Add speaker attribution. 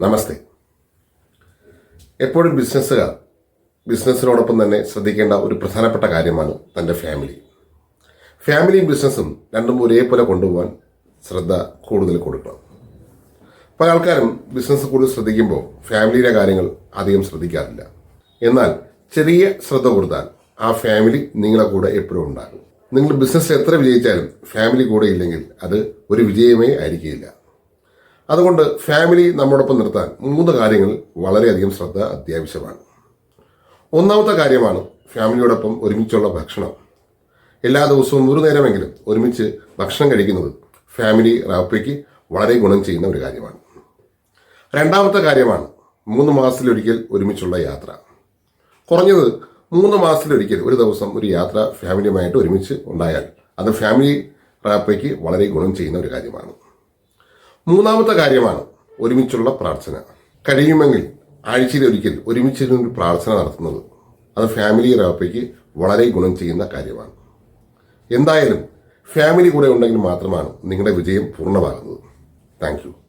Speaker 1: നമസ്തേ. എപ്പോഴും ബിസിനസ്സുകാർ ബിസിനസ്സിനോടൊപ്പം തന്നെ ശ്രദ്ധിക്കേണ്ട ഒരു പ്രധാനപ്പെട്ട കാര്യമാണ് തന്റെ ഫാമിലി. ഫാമിലിയും ബിസിനസ്സും രണ്ടും ഒരേപോലെ കൊണ്ടുപോകാൻ ശ്രദ്ധ കൂടുതൽ കൊടുക്കണം. പല ആൾക്കാരും ബിസിനസ് കൂടുതൽ ശ്രദ്ധിക്കുമ്പോൾ ഫാമിലിയിലെ കാര്യങ്ങൾ അധികം ശ്രദ്ധിക്കാറില്ല. എന്നാൽ ചെറിയ ശ്രദ്ധ കൊടുത്താൽ ആ ഫാമിലി നിങ്ങളെ കൂടെ എപ്പോഴും ഉണ്ടാകും. നിങ്ങൾ ബിസിനസ് എത്ര വിജയിച്ചാലും ഫാമിലി കൂടെ ഇല്ലെങ്കിൽ അത് ഒരു വിജയമേ ആയിരിക്കില്ല അതുകൊണ്ട് ഫാമിലി നമ്മോടൊപ്പം നിർത്താൻ മൂന്ന് കാര്യങ്ങൾ വളരെയധികം ശ്രദ്ധ അത്യാവശ്യമാണ്. ഒന്നാമത്തെ കാര്യമാണ് ഫാമിലിയോടൊപ്പം ഒരുമിച്ചുള്ള ഭക്ഷണം. എല്ലാ ദിവസവും ഒരു നേരമെങ്കിലും ഒരുമിച്ച് ഭക്ഷണം കഴിക്കുന്നത് ഫാമിലി റാപ്പയ്ക്ക് വളരെ ഗുണം ചെയ്യുന്ന ഒരു കാര്യമാണ്. രണ്ടാമത്തെ കാര്യമാണ് മൂന്ന് മാസത്തിലൊരിക്കൽ ഒരുമിച്ചുള്ള യാത്ര. കുറഞ്ഞത് മൂന്ന് മാസത്തിലൊരിക്കൽ ഒരു ദിവസം ഒരു യാത്ര ഫാമിലിയുമായിട്ട് ഒരുമിച്ച് ഉണ്ടായാൽ അത് ഫാമിലി റാപ്പയ്ക്ക് വളരെ ഗുണം ചെയ്യുന്ന ഒരു കാര്യമാണ്. മൂന്നാമത്തെ കാര്യമാണ് ഒരുമിച്ചുള്ള പ്രാർത്ഥന. കഴിയുമെങ്കിൽ ആഴ്ചയിൽ ഒരിക്കൽ ഒരുമിച്ചിരുന്നൊരു പ്രാർത്ഥന നടത്തുന്നത്. അത് ഫാമിലി റാപ്പയ്ക്ക് വളരെ ഗുണം ചെയ്യുന്ന കാര്യമാണ്. എന്തായാലും ഫാമിലി കൂടെ ഉണ്ടെങ്കിൽ മാത്രമാണ് നിങ്ങളുടെ വിജയം പൂർണമാകുന്നത്. താങ്ക്